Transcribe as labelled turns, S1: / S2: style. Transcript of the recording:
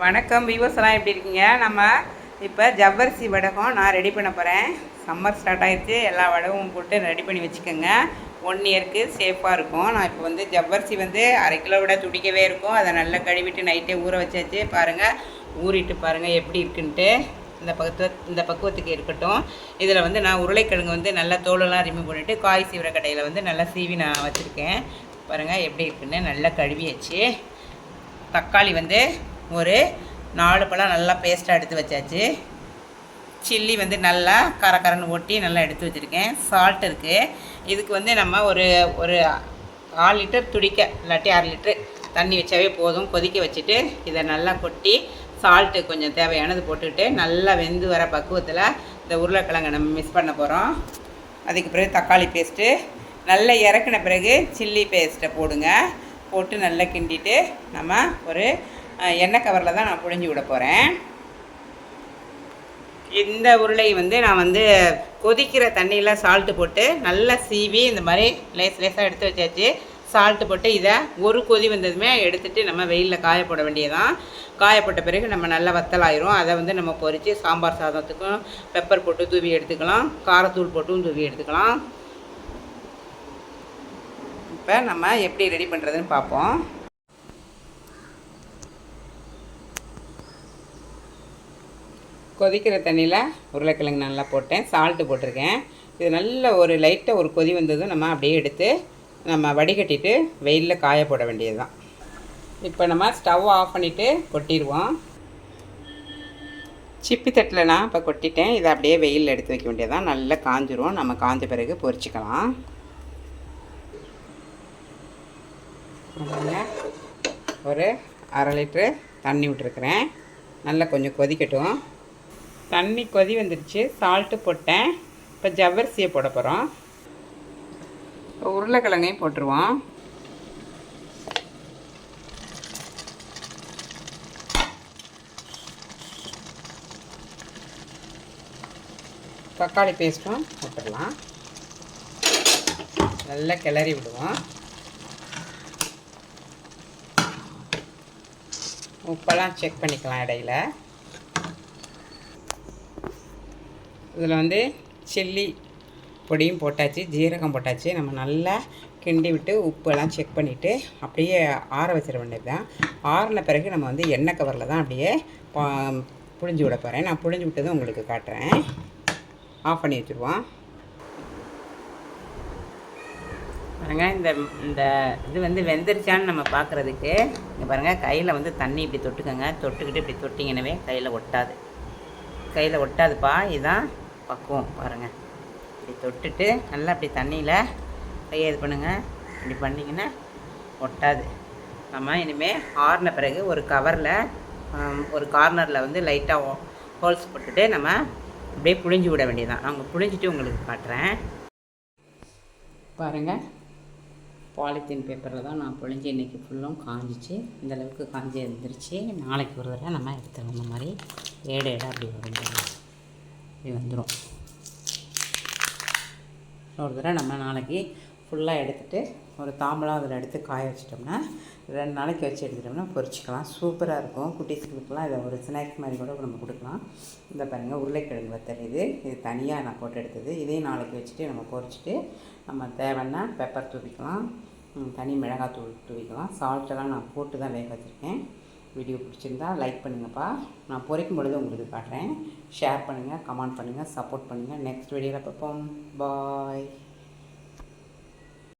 S1: வணக்கம் வியூவர்ஸ் எப்படி இருக்கீங்க? நம்ம இப்போ ஜவ்வரிசி வடகம் நான் ரெடி பண்ண போகிறேன் சம்மர் ஸ்டார்ட் ஆகிடுச்சு எல்லா வடகமும் போட்டு ரெடி பண்ணி வச்சுக்கோங்க. ஒன் இயருக்கு சேஃபாக இருக்கும். நான் இப்போ வந்து ஜவ்வரிசி வந்து அரை கிலோ விட துடிக்கவே இருக்கும். அதை நல்லா கழுவிட்டு நைட்டே ஊற வச்சாச்சு. பாருங்கள் ஊறிட்டு பாருங்கள் எப்படி இருக்குன்ட்டு. இந்த பக்கத்து இந்த பக்குவத்துக்கு இருக்கட்டும். இதில் வந்து நான் உருளைக்கிழங்கு வந்து நல்லா தோலெல்லாம் ரிமூவ் பண்ணிவிட்டு காய் சீவிர கடையில் வந்து நல்லா சீவி நான் வச்சுருக்கேன். பாருங்கள் எப்படி இருக்குன்னு நல்லா கழுவியாச்சு. தக்காளி வந்து ஒரு நாலு பழம் நல்லா பேஸ்ட்டாக எடுத்து வச்சாச்சு. சில்லி வந்து நல்லா கரக்கரன்னு ஒட்டி நல்லா எடுத்து வச்சுருக்கேன். சால்ட் இருக்குது இதுக்கு வந்து நம்ம ஒரு ஒரு ஆறு லிட்டர் துடிக்க இல்லாட்டி அரை லிட்டரு தண்ணி வச்சாவே போதும். கொதிக்க வச்சுட்டு இதை நல்லா கொட்டி சால்ட்டு கொஞ்சம் தேவையானது போட்டுக்கிட்டு நல்லா வெந்து வர பக்குவத்தில் இந்த உருளைக்கிழங்கை நம்ம மிக்ஸ் பண்ண போகிறோம் அதுக்கு பிறகு தக்காளி பேஸ்ட்டு நல்லா இறக்குன பிறகு சில்லி பேஸ்ட்டை போடுங்க. போட்டு நல்லா கிண்டிட்டு நம்ம ஒரு எண்ணெய் கவரில் தான் நான் புழிஞ்சு விட போகிறேன் இந்த உருளை வந்து நான் வந்து கொதிக்கிற தண்ணியில் சால்ட்டு போட்டு நல்லா சீவி இந்த மாதிரி லேஸ் லேஸாக எடுத்து வச்சாச்சு. சால்ட்டு போட்டு இதை ஒரு கொதி வந்ததுமே எடுத்துகிட்டு நம்ம வெயிலில் காய போட வேண்டியதான் காயப்பட்ட பிறகு நம்ம நல்லா வத்தலாயிரும் அதை வந்து நம்ம பொரித்து சாம்பார் சாதத்துக்கும் பெப்பர் போட்டு தூவி எடுத்துக்கலாம். காரத்தூள் போட்டும் தூவி எடுத்துக்கலாம். இப்போ நம்ம எப்படி ரெடி பண்ணுறதுன்னு பார்ப்போம். கொதிக்கிற தண்ணியில் உருளைக்கிழங்கு நல்லா போட்டேன். சால்ட்டு போட்டிருக்கேன். இது நல்ல ஒரு லைட்டாக ஒரு கொதி வந்ததும் நம்ம அப்படியே எடுத்து நம்ம வடிகட்டிட்டு வெயிலில் காய போட வேண்டியது தான் இப்போ நம்ம ஸ்டவ் ஆஃப் பண்ணிவிட்டு கொட்டிடுவோம். சிப்பி தட்டில் நான் இப்போ கொட்டிட்டேன். இதை அப்படியே வெயிலில் எடுத்து வைக்க வேண்டியதான் நல்லா காஞ்சிரும். நம்ம காஞ்ச பிறகு பொரிச்சிக்கலாம். ஒரு அரை லிட்ரு தண்ணி விட்டுருக்குறேன். நல்லா கொஞ்சம் கொதிக்கட்டும். தண்ணி கொதி வந்துடுச்சு சால்ட்டு போட்டேன். இப்போ ஜவ்வரிசியை போட போகிறோம் இப்போ உருளைக்கிழங்கையும் போட்டுருவோம். தக்காளி பேஸ்ட்டும் போட்டுடலாம். நல்லா கிளறி விடுவோம். உப்பெல்லாம் செக் பண்ணிக்கலாம் இடையில. இதில் வந்து சில்லி பொடியும் போட்டாச்சு ஜீரகம் போட்டாச்சு. நம்ம நல்லா கிண்டி விட்டு உப்பெல்லாம் செக் பண்ணிவிட்டு அப்படியே ஆற வச்சிட வேண்டியது தான் ஆறின பிறகு நம்ம வந்து எண்ணெய் கவரில் தான் அப்படியே பா- புழிஞ்சு விட போகிறேன் நான் புழிஞ்சு விட்டதும் உங்களுக்கு காட்டுறேன். ஆஃப் பண்ணி வச்சுருவோம். பாருங்கள் இந்த இந்த இது வந்து வெந்துருச்சான்னு நம்ம பார்க்குறதுக்கு இங்கே பாருங்கள் கையில் வந்து தண்ணி இப்படி தொட்டுக்கோங்க. தொட்டுக்கிட்டு இப்படி தொட்டிங்கனவே கையில் ஒட்டாது. கையில் ஒட்டாதுப்பா. இதுதான் பக்குவம் பாருங்கள் இப்படி தொட்டுட்டு நல்லா அப்படி தண்ணியில் கையை இது பண்ணுங்கள் இப்படி பண்ணிங்கன்னா ஒட்டாது. நம்ம இனிமேல் ஆறின பிறகு ஒரு கவரில் ஒரு கார்னரில் வந்து லைட்டாக ஹோல்ஸ் போட்டுட்டு நம்ம அப்படியே புழிஞ்சு விட வேண்டியதான் நாங்கள் புழிஞ்சிட்டு உங்களுக்கு காட்டுறேன். பாருங்கள் பாலித்தீன் பேப்பரில் தான் நான் புழிஞ்சு இன்றைக்கி ஃபுல்லும் காஞ்சிச்சு. இந்த அளவுக்கு காஞ்சி இருந்துருச்சு. நாளைக்கு ஒரு தடவை நம்ம எடுத்துக்கலாம் இந்த மாதிரி ஏடு ஏடாக அப்படி வரும் இப்படி வந்துடும் ஒரு தடவை நம்ம நாளைக்கு ஃபுல்லாக எடுத்துகிட்டு ஒரு தாம்பலம் அதில் எடுத்து காய வச்சிட்டோம்னா ரெண்டு நாளைக்கு வச்சு எடுத்துட்டோம்னா பொரிச்சிக்கலாம். சூப்பராக இருக்கும். குட்டீஸ்களுக்கெல்லாம் இதை ஒரு ஸ்நாக்ஸ் மாதிரி கூட நம்ம கொடுக்கலாம். இந்த பாருங்கள் உருளைக்கிழங்கு வத்தல் இது. இது தனியாக நான் போட்டு எடுத்தது. இதையும் நாளைக்கு வச்சுட்டு நம்ம பொரிச்சிட்டு நம்ம தேவைன்னா பெப்பர் தூவிக்கலாம். தனி மிளகாய் தூள் தூவிக்கலாம் சால்ட்டெல்லாம் நான் போட்டு தான் வேக வச்சுருக்கேன். வீடியோ பிடிச்சிருந்தா லைக் பண்ணுங்கப்பா. நான் பொரிக்கும் பொழுது உங்களுக்கு காட்டுறேன். ஷேர் பண்ணுங்கள் கமெண்ட் பண்ணுங்கள் சப்போர்ட் பண்ணுங்கள் நெக்ஸ்ட் வீடியோவில் பார்ப்போம். பாய்